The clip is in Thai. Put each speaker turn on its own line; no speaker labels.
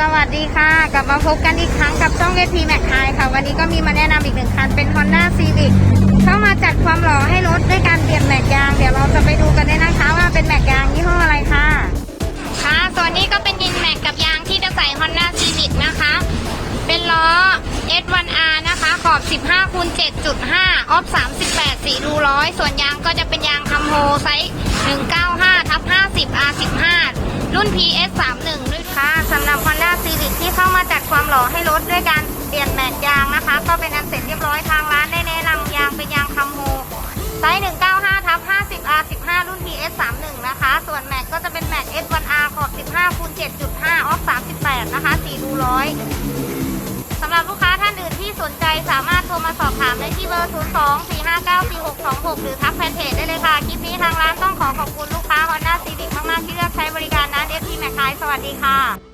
สวัสดีค่ะ กลับมาพบกันอีกครั้งกับช่องเอทีแม็กไฮค่ะ วันนี้ก็มีมาแนะนำอีกหนึ่งคันเป็น Honda Civic เข้ามาจัดความหล่อให้รถด้วยการเปลี่ยนแม็กยาง เดี๋ยวเราจะไปดูกันด้วยนะคะว่าเป็นแม็กยางยี่ห้ออะไรค่ะ ค่ะ ส่วนนี้ก็เป็นยินแม็กกับยางที่จะใส่ Honda Civic นะคะ เป็นล้อ S1R นะคะ ขอบ 15คูณ7.5 ออฟ 38 สีรูร้อย ส่วนยางก็จะเป็นยางคัมโฮไซส์195ทับ50 R15 รุ่น PS 3 ความหล่อให้รถด้วยการเปลี่ยนแม็กยางนะคะ ก็เป็นอันเสร็จเรียบร้อยทางร้านได้แนะนำยางเป็นยางคัมโฮไซส์195ทับ50 R15 รุ่น PS31 นะคะ ส่วนแม็กก็จะเป็นแม็ก S1R ขอบ15คูณ7.5 ออฟ38 นะคะสีรูร้อยสำหรับลูกค้าท่านอื่นที่สนใจสามารถโทรมาสอบถามได้ที่เบอร์ 02 459 4626 หรือทักแฟนเพจได้เลยค่ะ คลิปนี้ทางร้านต้องขอขอบคุณลูกค้า Honda Civic มาก ๆ ที่เลือกใช้บริการนะ FP แมคคายสวัสดีค่ะ